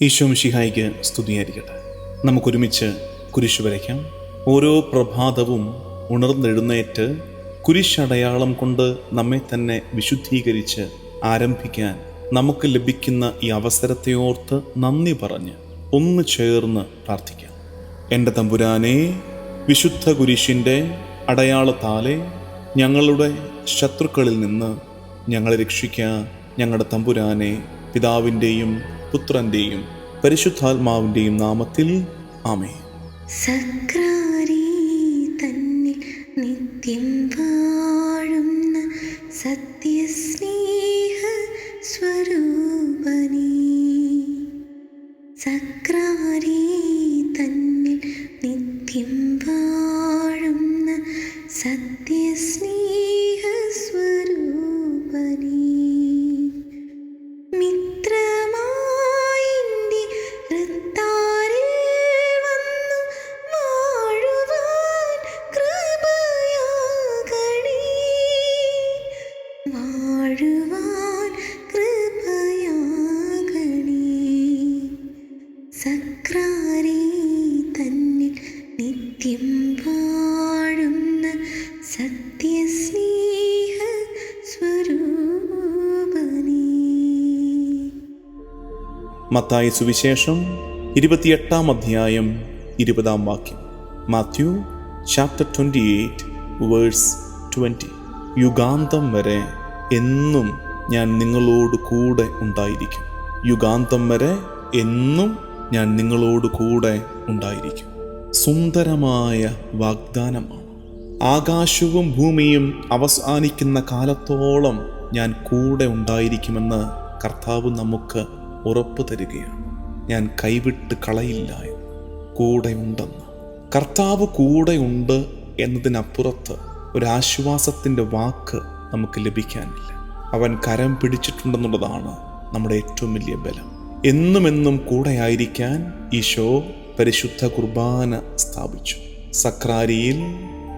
ഈശോ മിഷിഹായിക്ക് സ്തുതിയായിരിക്കട്ടെ. നമുക്കൊരുമിച്ച് കുരിശ് വരയ്ക്കാം. ഓരോ പ്രഭാതവും ഉണർന്നെഴുന്നേറ്റ് കുരിശടയാളം കൊണ്ട് നമ്മെ തന്നെ വിശുദ്ധീകരിച്ച് ആരംഭിക്കാൻ നമുക്ക് ലഭിക്കുന്ന ഈ അവസരത്തെ ഓർത്ത് നന്ദി പറഞ്ഞ് ഒന്ന് ചേർന്ന് പ്രാർത്ഥിക്കാം. എന്റെ തമ്പുരാനെ വിശുദ്ധ കുരിശിന്റെ അടയാളത്താലെ ഞങ്ങളുടെ ശത്രുക്കളിൽ നിന്ന് ഞങ്ങളെ രക്ഷിക്കുക ഞങ്ങളുടെ തമ്പുരാനെ പിതാവിന്റെയും പുത്രന്റെയും പരിശുദ്ധാത്മാവിന്റെയും നാമത്തിൽ ആമേ തന്നിൽ നിത്യം സത്യസ്നേഹ സ്വരൂപനീ. മത്തായി സുവിശേഷം ഇരുപത്തിയെട്ടാം അധ്യായം ഇരുപതാം വാക്യം. Matthew chapter twenty eight verse twenty യുഗാന്തം വരെ എന്നും ഞാൻ നിങ്ങളോട് കൂടെ ഉണ്ടായിരിക്കും. യുഗാന്തം വരെ എന്നും ഞാൻ നിങ്ങളോട് കൂടെ ഉണ്ടായിരിക്കും. സുന്ദരമായ വാഗ്ദാനമാണ്. ആകാശവും ഭൂമിയും അവസാനിക്കുന്ന കാലത്തോളം ഞാൻ കൂടെ ഉണ്ടായിരിക്കുമെന്ന് കർത്താവ് നമുക്ക് ഉറപ്പ് തരികയാണ്. ഞാൻ കൈവിട്ട് കളയില്ല. കൂടെയുണ്ടെന്ന് കർത്താവ് കൂടെയുണ്ട് എന്നതിനപ്പുറത്ത് ഒരാശ്വാസത്തിന്റെ വാക്ക് നമുക്ക് ലഭിക്കാനില്ല. അവൻ കരം പിടിച്ചിട്ടുണ്ടെന്നുള്ളതാണ് നമ്മുടെ ഏറ്റവും വലിയ ബലം. എന്നും എന്നും കൂടെയായിരിക്കാൻ ഈശോ പരിശുദ്ധ കുർബാന സ്ഥാപിച്ചു. സക്രാരിയിൽ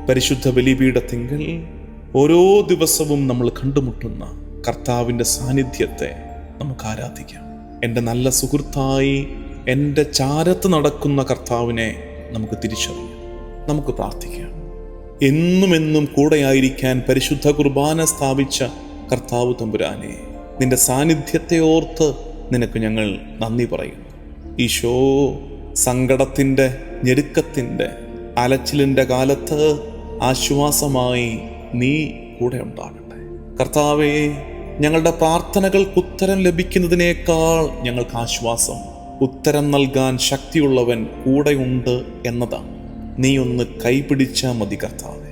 പരിശുദ്ധ ബലിപീഠത്തിങ്കൽ ഓരോ ദിവസവും നമ്മൾ കണ്ടുമുട്ടുന്ന കർത്താവിന്റെ സാന്നിധ്യത്തെ നമുക്ക് ആരാധിക്കാം. എന്റെ നല്ല സുഹൃത്തായി എന്റെ ചാരത്ത് നടക്കുന്ന കർത്താവിനെ നമുക്ക് തിരിച്ചറിയാം. നമുക്ക് പ്രാർത്ഥിക്കാം. എന്നും എന്നും കൂടെയായിരിക്കാൻ പരിശുദ്ധ കുർബാന സ്ഥാപിച്ച കർത്താവ് തമ്പുരാനെ നിന്റെ സാന്നിധ്യത്തെ ഓർത്ത് നിനക്ക് ഞങ്ങൾ നന്ദി പറയുന്നു. ഈശോ സങ്കടത്തിന്റെ ഞെരുക്കത്തിന്റെ അലച്ചിലിന്റെ കാലത്ത് ആശ്വാസമായി നീ കൂടെ ഉണ്ടാകട്ടെ. കർത്താവെ ഞങ്ങളുടെ പ്രാർത്ഥനകൾക്ക് ഉത്തരം ലഭിക്കുന്നതിനേക്കാൾ ഞങ്ങൾക്ക് ആശ്വാസം ഉത്തരം നൽകാൻ ശക്തിയുള്ളവൻ കൂടെയുണ്ട് എന്നതാണ്. നീ ഒന്ന് കൈപിടിച്ചാൽ മതി കർത്താവെ.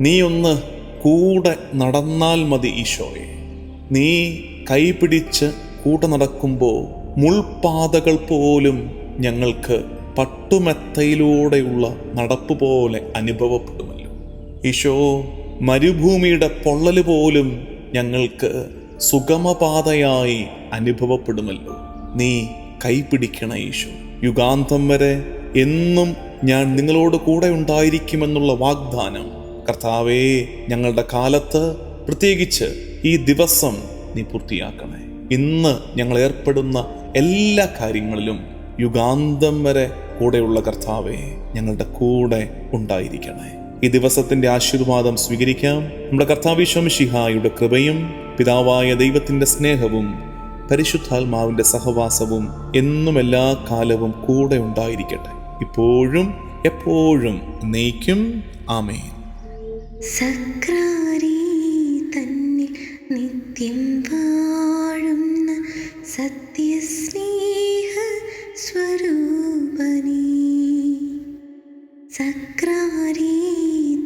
നീ ഒന്ന് കൂടെ നടന്നാൽ മതി ഈശോയെ. നീ കൈപിടിച്ച് കൂടെ നടക്കുമ്പോൾ മുൾപാതകൾ പോലും ഞങ്ങൾക്ക് പട്ടുമെത്തയിലൂടെയുള്ള നടപ്പ് പോലെ അനുഭവപ്പെടുമല്ലോ. ഈശോ മരുഭൂമിയുടെ പൊള്ളൽ പോലും ഞങ്ങൾക്ക് സുഗമപാതയായി അനുഭവപ്പെടുമല്ലോ. നീ കൈപിടിക്കണ ഈശോ. യുഗാന്തം വരെ എന്നും ഞാൻ നിങ്ങളോട് കൂടെ ഉണ്ടായിരിക്കുമെന്നുള്ള വാഗ്ദാനം. കർത്താവേ ഞങ്ങളുടെ കാലത്ത് പ്രത്യേകിച്ച് ഈ ദിവസം നീ പൂർത്തിയാക്കണേ ഇന്ന് ഞങ്ങൾ ഏർപ്പെടുന്ന എല്ലാ കാര്യങ്ങളിലും യുഗാന്തം വരെ കൂടെയുള്ള കർത്താവെ ഞങ്ങളുടെ കൂടെ ഉണ്ടായിരിക്കണേ ഈ ദിവസത്തിന്റെ ആശീർവാദം സ്വീകരിക്കാം. നമ്മുടെ കർത്താവിശ്വമിഷിഹായുടെ കൃപയും പിതാവായ ദൈവത്തിന്റെ സ്നേഹവും പരിശുദ്ധാത്മാവിന്റെ സഹവാസവും എന്നും എല്ലാ കാലവും കൂടെ ഉണ്ടായിരിക്കട്ടെ. ഇപ്പോഴും എപ്പോഴും നീക്കും ആമേൻ. സക്രാരി തന്നിൽ നിത്യം വാഴുന്ന സത്യസ്നേഹ സ്വരൂപനീ. സക്രാരി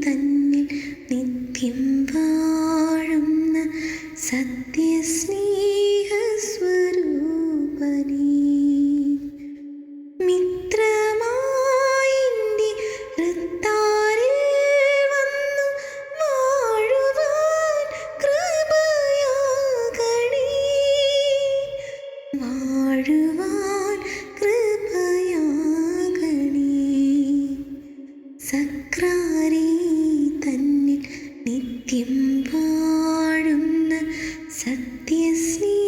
തന്നിൽ നിത്യം വാഴുന്ന സത്യസ്നേഹ സത്യസ്നേ